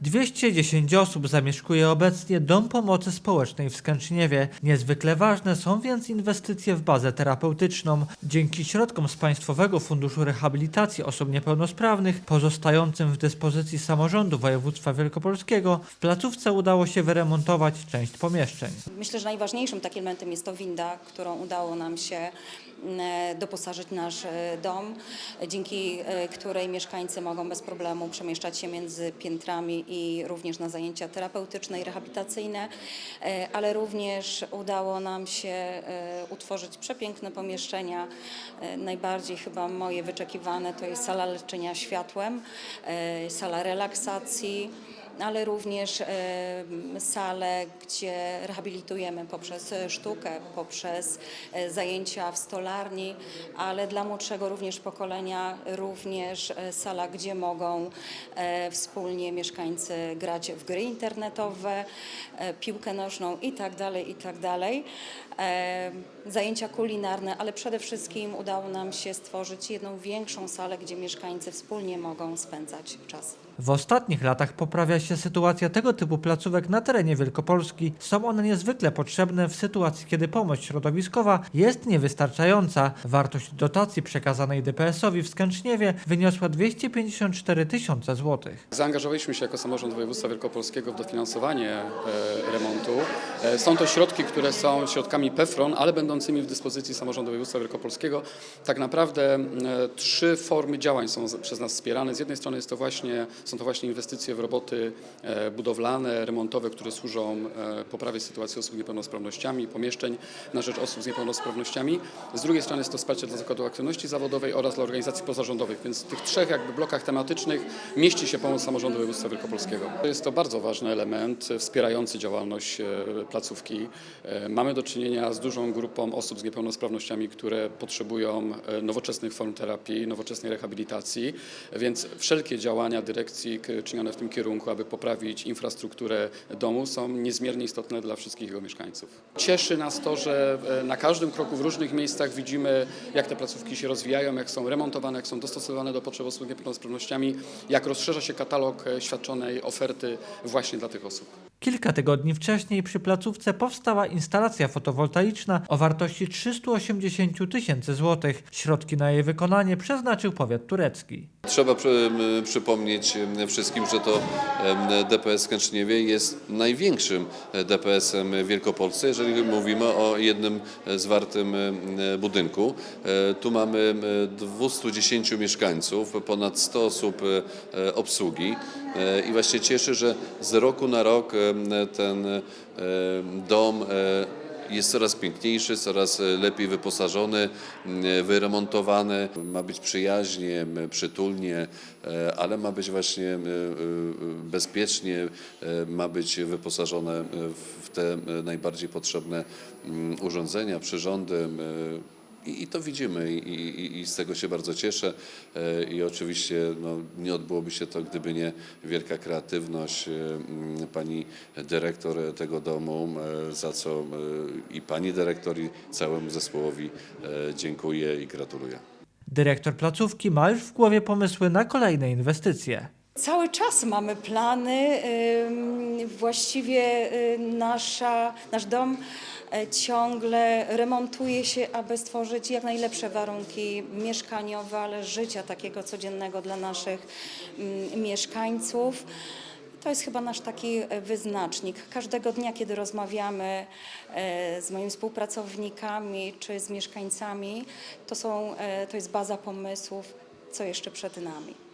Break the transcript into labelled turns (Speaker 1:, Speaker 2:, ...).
Speaker 1: 210 osób zamieszkuje obecnie Dom Pomocy Społecznej w Skęczyniewie. Niezwykle ważne są więc inwestycje w bazę terapeutyczną. Dzięki środkom z Państwowego Funduszu Rehabilitacji Osób Niepełnosprawnych, pozostającym w dyspozycji samorządu województwa wielkopolskiego, w placówce udało się wyremontować część pomieszczeń.
Speaker 2: Myślę, że najważniejszym takim elementem jest to winda, którą udało nam się doposażyć nasz e, dom, dzięki e, której mieszkańcy mogą bez problemu przemieszczać się między piętrami i również na zajęcia terapeutyczne i rehabilitacyjne, e, ale również udało nam się e, utworzyć przepiękne pomieszczenia. E, Najbardziej chyba moje wyczekiwane to jest sala leczenia światłem, e, sala relaksacji ale również e, sale, gdzie rehabilitujemy poprzez e, sztukę, poprzez e, zajęcia w stolarni, ale dla młodszego również pokolenia również sala, gdzie mogą wspólnie mieszkańcy grać w gry internetowe, piłkę nożną i tak dalej, i tak Zajęcia kulinarne, ale przede wszystkim udało nam się stworzyć jedną większą salę, gdzie mieszkańcy wspólnie mogą spędzać czas.
Speaker 1: W ostatnich latach poprawia się sytuacja tego typu placówek na terenie Wielkopolski. Są one niezwykle potrzebne w sytuacji, kiedy pomoc środowiskowa jest niewystarczająca. Wartość dotacji przekazanej DPS-owi w Skęczniewie wyniosła 254 tysiące złotych.
Speaker 3: Zaangażowaliśmy się jako samorząd województwa wielkopolskiego w dofinansowanie e, remontu. E, Są to środki, które są środkami PEFRON, ale będącymi w dyspozycji samorządu województwa wielkopolskiego. Tak naprawdę e, trzy formy działań są przez nas wspierane. Z jednej strony jest to właśnie, są to właśnie inwestycje w roboty budowlane, remontowe, które służą e, poprawie sytuacji osób z niepełnosprawnościami, pomieszczeń na rzecz osób z niepełnosprawnościami. Z drugiej strony jest to wsparcie dla Zakładu Aktywności Zawodowej oraz dla organizacji pozarządowych, więc w tych trzech jakby blokach tematycznych mieści się pomoc samorządu województwa wielkopolskiego. Jest to bardzo ważny element e, wspierający działalność e, placówki. E, Mamy do czynienia z dużą grupą osób z niepełnosprawnościami, które potrzebują e, nowoczesnych form terapii, nowoczesnej rehabilitacji, więc wszelkie działania dyrekcji czynione w tym kierunku, aby poprawić infrastrukturę domu są niezmiernie istotne dla wszystkich jego mieszkańców. Cieszy nas to, że e, na każdym kroku w różnych miejscach widzimy, jak te placówki się rozwijają, jak są remontowane, jak są dostosowane do potrzeb osób z niepełnosprawnościami, jak rozszerza się katalog e, świadczonej oferty właśnie dla tych osób.
Speaker 1: Kilka tygodni wcześniej przy placówce powstała instalacja fotowoltaiczna o wartości 380 tysięcy złotych. Środki na jej wykonanie przeznaczył powiat turecki.
Speaker 4: Trzeba przypomnieć wszystkim, że to DPS Kęczniewie jest największym e, DPS-em w Wielkopolsce, jeżeli mówimy o jednym e, zwartym em, budynku. E, Tu mamy em, 210 mieszkańców, ponad 100 osób e, e, obsługi E, i właśnie cieszy, że z roku na rok ten dom e, jest coraz piękniejszy, coraz e, lepiej wyposażony, m, wyremontowany. Ma być przyjaźnie, przytulnie, e, ale ma być właśnie e, e, bezpiecznie, e, ma być wyposażone w te e, najbardziej potrzebne urządzenia, przyrządy. I, I to widzimy i, i, i z tego się bardzo cieszę. E, I oczywiście no, nie odbyłoby się to, gdyby nie wielka kreatywność e, pani dyrektor tego domu, e, za co i pani dyrektor i całemu zespołowi dziękuję i gratuluję.
Speaker 1: Dyrektor placówki ma już w głowie pomysły na kolejne inwestycje.
Speaker 2: Cały czas mamy plany. Właściwie y, nasza, nasz dom e, ciągle remontuje się, aby stworzyć jak najlepsze warunki mieszkaniowe, ale życia takiego codziennego dla naszych mieszkańców. To jest chyba nasz taki e, wyznacznik. Każdego dnia, kiedy rozmawiamy z moimi współpracownikami czy z mieszkańcami, to, są, to jest baza pomysłów, co jeszcze przed nami.